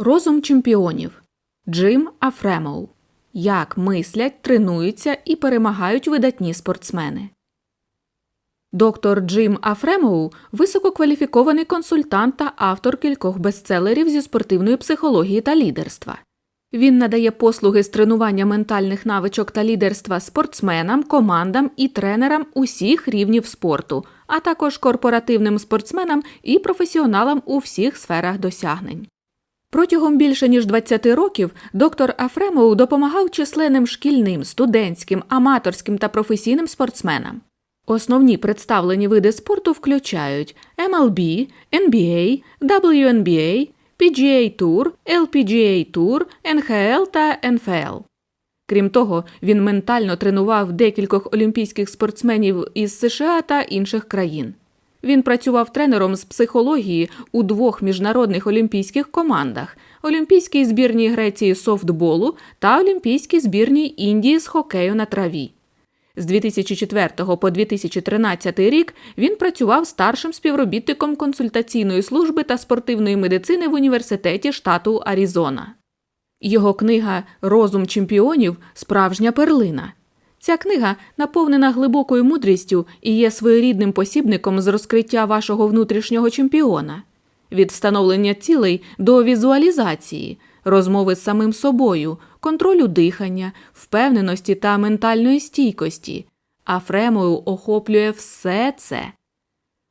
Розум чемпіонів Джим Афремоу. Як мислять, тренуються і перемагають видатні спортсмени. Доктор Джим Афремоу висококваліфікований консультант та автор кількох бестселерів зі спортивної психології та лідерства. Він надає послуги з тренування ментальних навичок та лідерства спортсменам, командам і тренерам усіх рівнів спорту, а також корпоративним спортсменам і професіоналам у всіх сферах досягнень. Протягом більше ніж 20 років доктор Афремоу допомагав численним шкільним, студентським, аматорським та професійним спортсменам. Основні представлені види спорту включають MLB, NBA, WNBA, PGA Tour, LPGA Tour, NHL та NFL. Крім того, він ментально тренував декількох олімпійських спортсменів із США та інших країн. Він працював тренером з психології у двох міжнародних олімпійських командах: Олімпійській збірній Греції з софтболу та Олімпійській збірній Індії з хокею на траві. З 2004 по 2013 рік він працював старшим співробітником консультаційної служби та спортивної медицини в університеті штату Аризона. Його книга Розум чемпіонів справжня перлина. Ця книга наповнена глибокою мудрістю і є своєрідним посібником з розкриття вашого внутрішнього чемпіона, від встановлення цілей до візуалізації, розмови з самим собою, контролю дихання, впевненості та ментальної стійкості. А Фремою охоплює все це.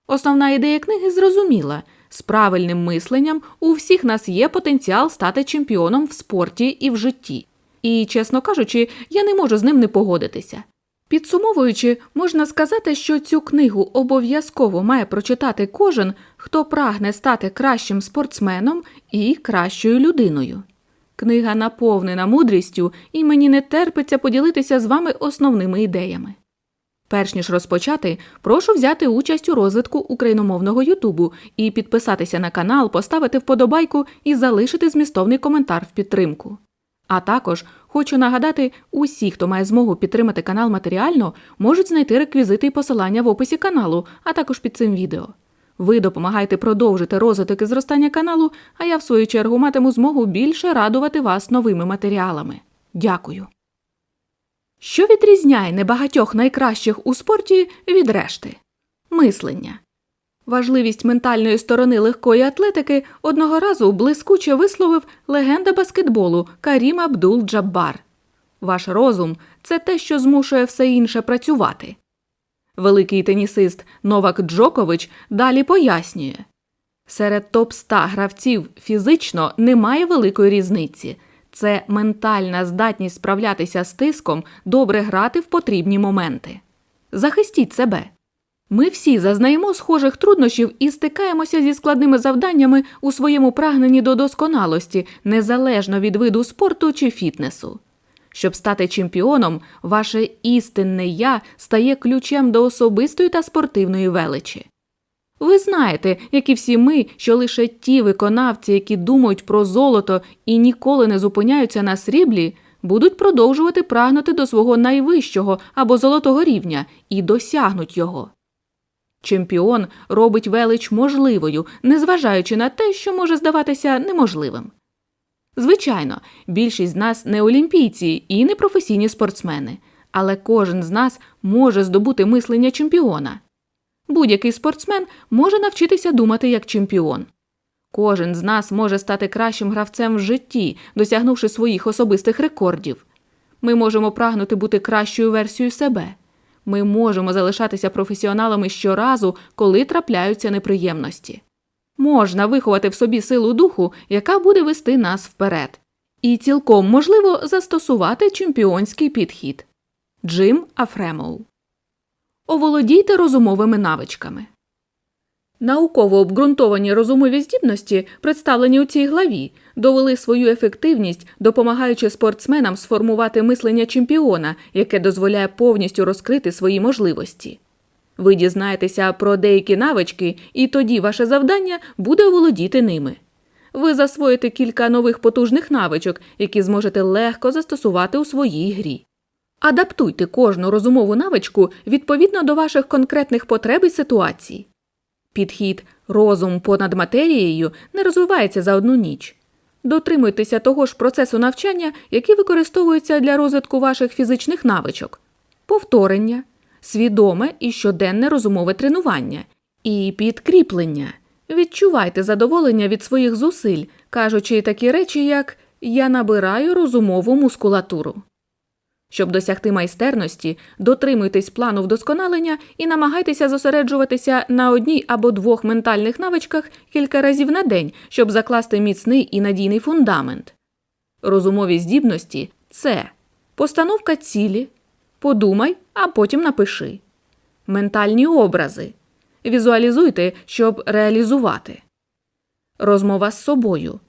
Основна ідея книги зрозуміла з правильним мисленням у всіх нас є потенціал стати чемпіоном в спорті і в житті. І, чесно кажучи, я не можу з ним не погодитися. Підсумовуючи, можна сказати, що цю книгу обов'язково має прочитати кожен, хто прагне стати кращим спортсменом і кращою людиною. Книга наповнена мудрістю, і мені не терпиться поділитися з вами основними ідеями. Перш ніж розпочати, прошу взяти участь у розвитку україномовного Ютубу і підписатися на канал, поставити вподобайку і залишити змістовний коментар в підтримку. А також хочу нагадати, усі, хто має змогу підтримати канал матеріально, можуть знайти реквізити і посилання в описі каналу, а також під цим відео. Ви допомагаєте продовжити розвиток і зростання каналу, а я в свою чергу матиму змогу більше радувати вас новими матеріалами. Дякую. Що відрізняє небагатьох найкращих у спорті від решти? Мислення. Важливість ментальної сторони легкої атлетики одного разу блискуче висловив легенда баскетболу Карім Абдул Джаббар. Ваш розум це те, що змушує все інше працювати. Великий тенісист Новак Джокович далі пояснює серед топ 100 гравців фізично немає великої різниці. Це ментальна здатність справлятися з тиском, добре грати в потрібні моменти. Захистіть себе. Ми всі зазнаємо схожих труднощів і стикаємося зі складними завданнями у своєму прагненні до досконалості, незалежно від виду спорту чи фітнесу. Щоб стати чемпіоном, ваше істинне я стає ключем до особистої та спортивної величі. Ви знаєте, як і всі ми, що лише ті виконавці, які думають про золото і ніколи не зупиняються на сріблі, будуть продовжувати прагнути до свого найвищого або золотого рівня і досягнуть його. Чемпіон робить велич можливою, незважаючи на те, що може здаватися неможливим. Звичайно, більшість з нас не олімпійці і не професійні спортсмени, але кожен з нас може здобути мислення чемпіона. Будь-який спортсмен може навчитися думати як чемпіон. Кожен з нас може стати кращим гравцем в житті, досягнувши своїх особистих рекордів. Ми можемо прагнути бути кращою версією себе. Ми можемо залишатися професіоналами щоразу, коли трапляються неприємності. Можна виховати в собі силу духу, яка буде вести нас вперед. І цілком можливо застосувати чемпіонський підхід. Джим Афремоу. Оволодійте розумовими навичками. Науково обґрунтовані розумові здібності, представлені у цій главі, довели свою ефективність, допомагаючи спортсменам сформувати мислення чемпіона, яке дозволяє повністю розкрити свої можливості. Ви дізнаєтеся про деякі навички, і тоді ваше завдання буде володіти ними. Ви засвоїте кілька нових потужних навичок, які зможете легко застосувати у своїй грі. Адаптуйте кожну розумову навичку відповідно до ваших конкретних потреб і ситуацій. Підхід розум понад матерією не розвивається за одну ніч. Дотримуйтеся того ж процесу навчання, який використовується для розвитку ваших фізичних навичок: повторення, свідоме і щоденне розумове тренування і підкріплення. Відчувайте задоволення від своїх зусиль, кажучи такі речі, як Я набираю розумову мускулатуру. Щоб досягти майстерності, дотримуйтесь плану вдосконалення і намагайтеся зосереджуватися на одній або двох ментальних навичках кілька разів на день, щоб закласти міцний і надійний фундамент. Розумові здібності це постановка цілі, подумай, а потім напиши, ментальні образи. Візуалізуйте, щоб реалізувати. Розмова з собою.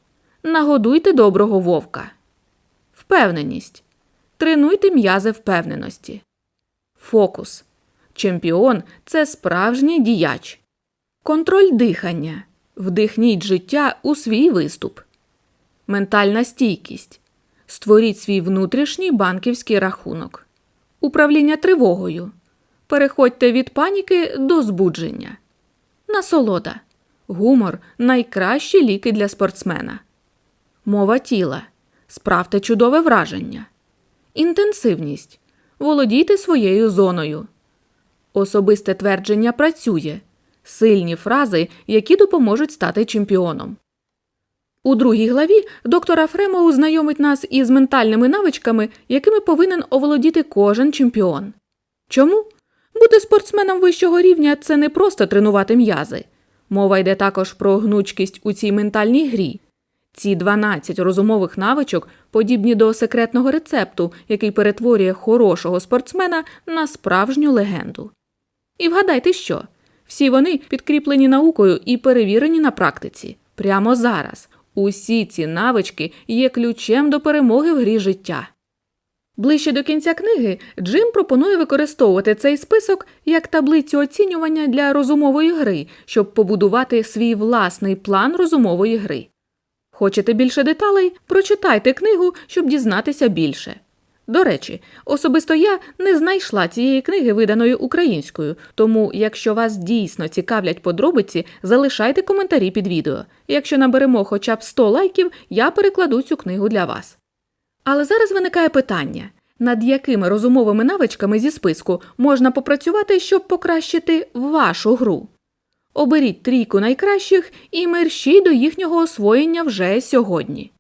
Нагодуйте доброго вовка. Впевненість. Тренуйте м'язи впевненості. Фокус. Чемпіон це справжній діяч. Контроль дихання. Вдихніть життя у свій виступ. Ментальна стійкість. Створіть свій внутрішній банківський рахунок. Управління тривогою. Переходьте від паніки до збудження. Насолода. Гумор найкращі ліки для спортсмена. Мова тіла. Справте чудове враження. Інтенсивність. Володійте своєю зоною. Особисте твердження працює. Сильні фрази, які допоможуть стати чемпіоном. У другій главі доктор Афремоу знайомить нас із ментальними навичками, якими повинен оволодіти кожен чемпіон. Чому? Бути спортсменом вищого рівня це не просто тренувати м'язи. Мова йде також про гнучкість у цій ментальній грі. Ці 12 розумових навичок подібні до секретного рецепту, який перетворює хорошого спортсмена на справжню легенду. І вгадайте що? Всі вони підкріплені наукою і перевірені на практиці. Прямо зараз. Усі ці навички є ключем до перемоги в грі життя. Ближче до кінця книги Джим пропонує використовувати цей список як таблицю оцінювання для розумової гри, щоб побудувати свій власний план розумової гри. Хочете більше деталей? Прочитайте книгу, щоб дізнатися більше. До речі, особисто я не знайшла цієї книги, виданої українською, тому, якщо вас дійсно цікавлять подробиці, залишайте коментарі під відео. Якщо наберемо хоча б 100 лайків, я перекладу цю книгу для вас. Але зараз виникає питання, над якими розумовими навичками зі списку можна попрацювати, щоб покращити вашу гру. Оберіть трійку найкращих і мерщій до їхнього освоєння вже сьогодні.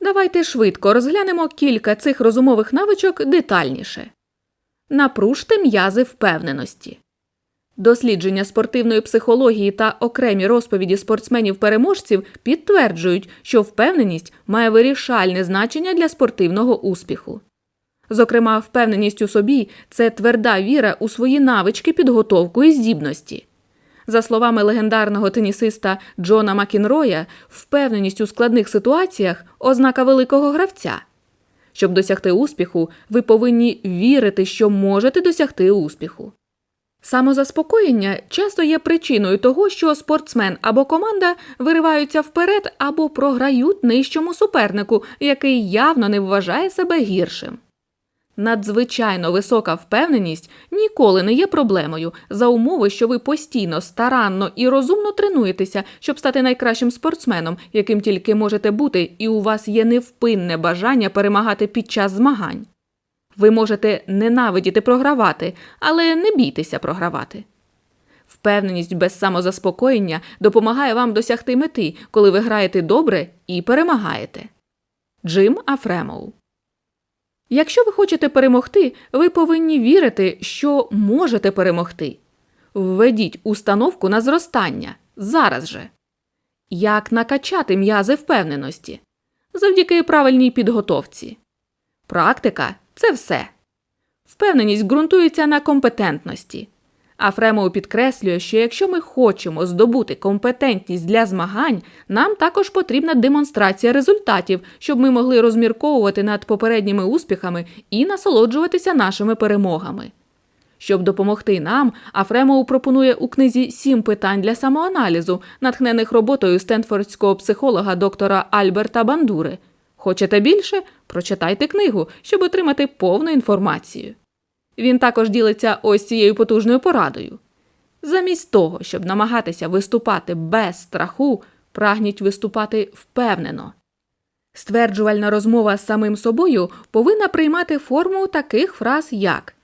Давайте швидко розглянемо кілька цих розумових навичок детальніше. Напружте м'язи впевненості. Дослідження спортивної психології та окремі розповіді спортсменів-переможців підтверджують, що впевненість має вирішальне значення для спортивного успіху. Зокрема, впевненість у собі це тверда віра у свої навички, підготовку і здібності. За словами легендарного тенісиста Джона Макінроя, впевненість у складних ситуаціях ознака великого гравця. Щоб досягти успіху, ви повинні вірити, що можете досягти успіху. Самозаспокоєння часто є причиною того, що спортсмен або команда вириваються вперед або програють нижчому супернику, який явно не вважає себе гіршим. Надзвичайно висока впевненість ніколи не є проблемою за умови, що ви постійно, старанно і розумно тренуєтеся, щоб стати найкращим спортсменом, яким тільки можете бути, і у вас є невпинне бажання перемагати під час змагань. Ви можете ненавидіти програвати, але не бійтеся програвати. Впевненість без самозаспокоєння допомагає вам досягти мети, коли ви граєте добре і перемагаєте. Джим Афремоу Якщо ви хочете перемогти, ви повинні вірити, що можете перемогти. Введіть установку на зростання зараз же. Як накачати м'язи впевненості? Завдяки правильній підготовці. Практика це все. Впевненість ґрунтується на компетентності. Афремов підкреслює, що якщо ми хочемо здобути компетентність для змагань, нам також потрібна демонстрація результатів, щоб ми могли розмірковувати над попередніми успіхами і насолоджуватися нашими перемогами. Щоб допомогти нам, Афремов пропонує у книзі сім питань для самоаналізу, натхнених роботою стенфордського психолога доктора Альберта Бандури. Хочете більше? Прочитайте книгу, щоб отримати повну інформацію. Він також ділиться ось цією потужною порадою. Замість того, щоб намагатися виступати без страху, прагніть виступати впевнено. Стверджувальна розмова з самим собою повинна приймати форму таких фраз, як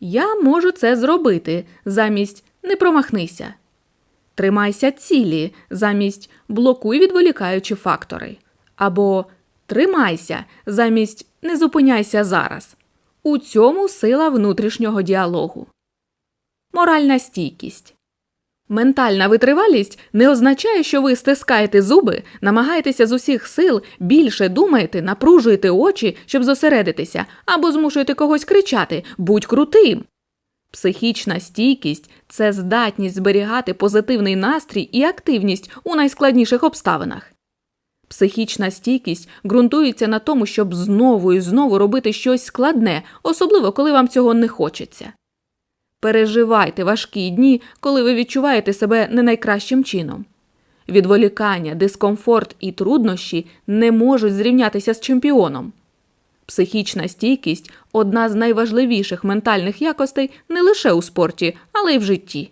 Я можу це зробити замість не промахнися. Тримайся цілі замість блокуй відволікаючі фактори. Або Тримайся замість не зупиняйся зараз. У цьому сила внутрішнього діалогу. Моральна стійкість. Ментальна витривалість не означає, що ви стискаєте зуби, намагаєтеся з усіх сил, більше думаєте, напружуєте очі, щоб зосередитися, або змушуєте когось кричати Будь крутим. Психічна стійкість це здатність зберігати позитивний настрій і активність у найскладніших обставинах. Психічна стійкість ґрунтується на тому, щоб знову і знову робити щось складне, особливо коли вам цього не хочеться. Переживайте важкі дні, коли ви відчуваєте себе не найкращим чином. Відволікання, дискомфорт і труднощі не можуть зрівнятися з чемпіоном. Психічна стійкість одна з найважливіших ментальних якостей не лише у спорті, але й в житті.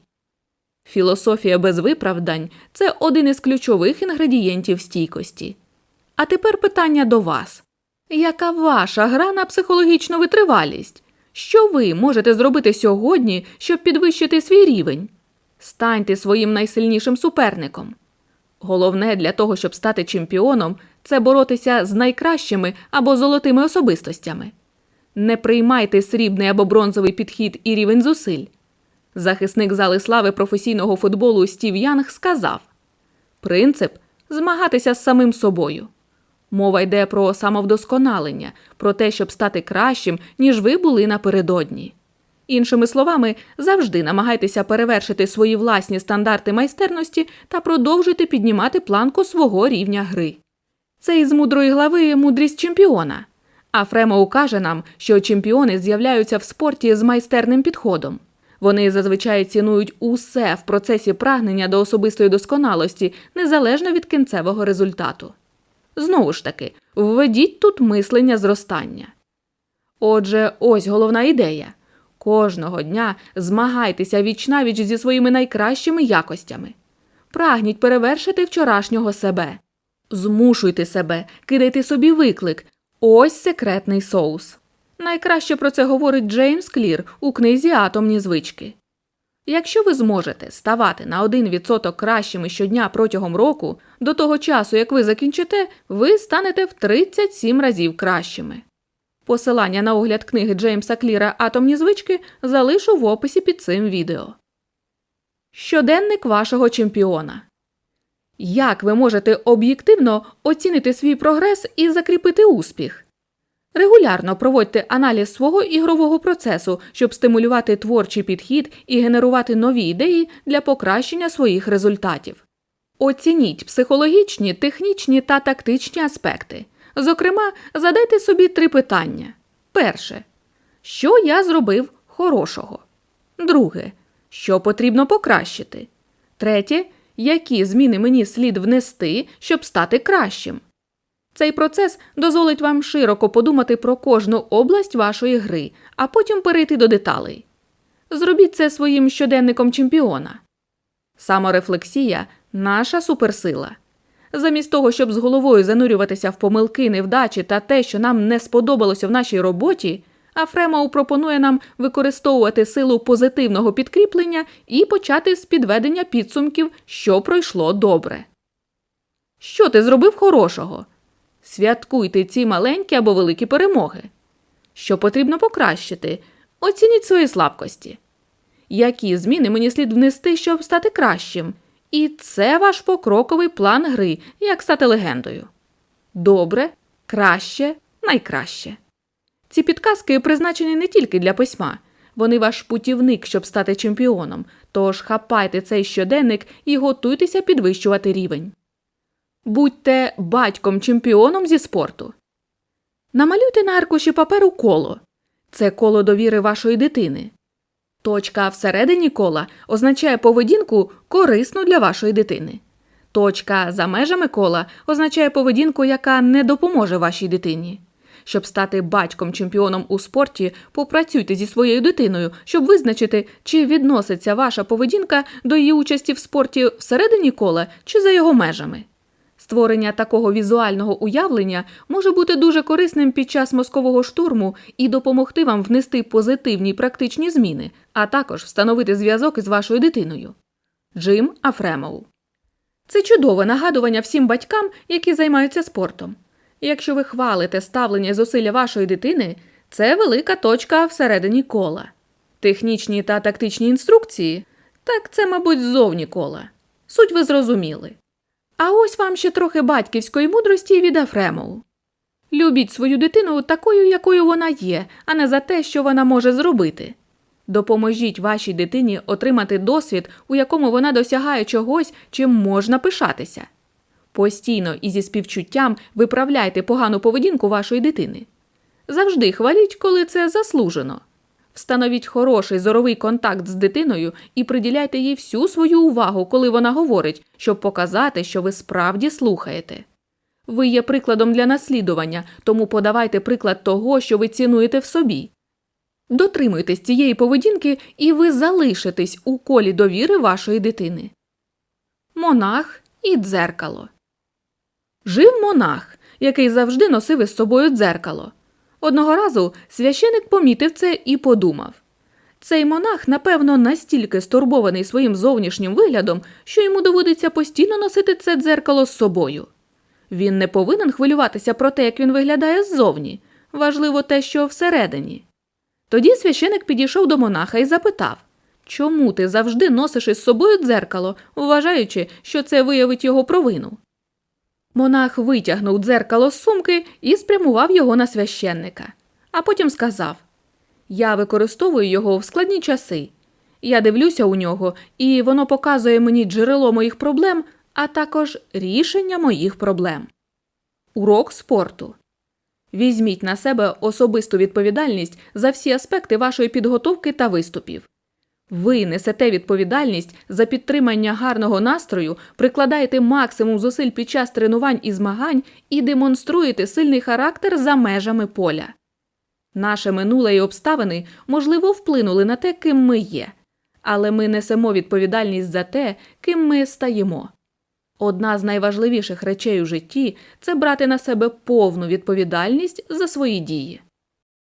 Філософія без виправдань це один із ключових інгредієнтів стійкості. А тепер питання до вас: яка ваша гра на психологічну витривалість? Що ви можете зробити сьогодні, щоб підвищити свій рівень? Станьте своїм найсильнішим суперником. Головне для того, щоб стати чемпіоном, це боротися з найкращими або золотими особистостями. Не приймайте срібний або бронзовий підхід і рівень зусиль. Захисник зали слави професійного футболу Стів Янг сказав Принцип змагатися з самим собою. Мова йде про самовдосконалення, про те, щоб стати кращим, ніж ви були напередодні. Іншими словами, завжди намагайтеся перевершити свої власні стандарти майстерності та продовжуйте піднімати планку свого рівня гри. Це із мудрої глави мудрість чемпіона. А Фремо укаже нам, що чемпіони з'являються в спорті з майстерним підходом. Вони зазвичай цінують усе в процесі прагнення до особистої досконалості, незалежно від кінцевого результату. Знову ж таки, введіть тут мислення зростання. Отже, ось головна ідея. Кожного дня змагайтеся вічнавіч зі своїми найкращими якостями. Прагніть перевершити вчорашнього себе. Змушуйте себе, кидайте собі виклик. Ось секретний соус. Найкраще про це говорить Джеймс Клір у книзі Атомні звички. Якщо ви зможете ставати на 1% кращими щодня протягом року, до того часу, як ви закінчите, ви станете в 37 разів кращими. Посилання на огляд книги Джеймса Кліра Атомні звички залишу в описі під цим відео. Щоденник вашого чемпіона. Як ви можете об'єктивно оцінити свій прогрес і закріпити успіх? Регулярно проводьте аналіз свого ігрового процесу, щоб стимулювати творчий підхід і генерувати нові ідеї для покращення своїх результатів. Оцініть психологічні, технічні та тактичні аспекти. Зокрема, задайте собі три питання: перше, що я зробив хорошого? Друге, що потрібно покращити? Третє, які зміни мені слід внести, щоб стати кращим? Цей процес дозволить вам широко подумати про кожну область вашої гри, а потім перейти до деталей. Зробіть це своїм щоденником чемпіона. Саморефлексія наша суперсила. Замість того, щоб з головою занурюватися в помилки, невдачі та те, що нам не сподобалося в нашій роботі, Афремоу пропонує нам використовувати силу позитивного підкріплення і почати з підведення підсумків, що пройшло добре. Що ти зробив хорошого? Святкуйте ці маленькі або великі перемоги. Що потрібно покращити? Оцініть свої слабкості. Які зміни мені слід внести, щоб стати кращим? І це ваш покроковий план гри, як стати легендою. Добре, краще, найкраще. Ці підказки призначені не тільки для письма, вони ваш путівник, щоб стати чемпіоном. Тож хапайте цей щоденник і готуйтеся підвищувати рівень. Будьте батьком-чемпіоном зі спорту. Намалюйте на аркуші паперу коло. Це коло довіри вашої дитини. Точка всередині кола означає поведінку корисну для вашої дитини. Точка за межами кола означає поведінку, яка не допоможе вашій дитині. Щоб стати батьком-чемпіоном у спорті, попрацюйте зі своєю дитиною, щоб визначити, чи відноситься ваша поведінка до її участі в спорті всередині кола чи за його межами. Створення такого візуального уявлення може бути дуже корисним під час мозкового штурму і допомогти вам внести позитивні практичні зміни, а також встановити зв'язок із вашою дитиною. Джим Афремоу Це чудове нагадування всім батькам, які займаються спортом. Якщо ви хвалите ставлення зусилля вашої дитини, це велика точка всередині кола. Технічні та тактичні інструкції так це, мабуть, ззовні кола. Суть ви зрозуміли. А ось вам ще трохи батьківської мудрості від Афремоу. Любіть свою дитину такою, якою вона є, а не за те, що вона може зробити. Допоможіть вашій дитині отримати досвід, у якому вона досягає чогось, чим можна пишатися. Постійно і зі співчуттям виправляйте погану поведінку вашої дитини. Завжди хваліть, коли це заслужено. Встановіть хороший зоровий контакт з дитиною і приділяйте їй всю свою увагу, коли вона говорить, щоб показати, що ви справді слухаєте. Ви є прикладом для наслідування, тому подавайте приклад того, що ви цінуєте в собі. Дотримуйтесь цієї поведінки, і ви залишитесь у колі довіри вашої дитини. Монах і дзеркало. Жив монах, який завжди носив із собою дзеркало. Одного разу священик помітив це і подумав цей монах, напевно, настільки стурбований своїм зовнішнім виглядом, що йому доводиться постійно носити це дзеркало з собою. Він не повинен хвилюватися про те, як він виглядає ззовні. Важливо те, що всередині. Тоді священик підійшов до монаха і запитав Чому ти завжди носиш із собою дзеркало, вважаючи, що це виявить його провину? Монах витягнув дзеркало з сумки і спрямував його на священника, а потім сказав Я використовую його в складні часи. Я дивлюся у нього, і воно показує мені джерело моїх проблем, а також рішення моїх проблем. Урок спорту. Візьміть на себе особисту відповідальність за всі аспекти вашої підготовки та виступів. Ви несете відповідальність за підтримання гарного настрою, прикладаєте максимум зусиль під час тренувань і змагань і демонструєте сильний характер за межами поля. Наше минуле і обставини, можливо, вплинули на те, ким ми є, але ми несемо відповідальність за те, ким ми стаємо. Одна з найважливіших речей у житті це брати на себе повну відповідальність за свої дії.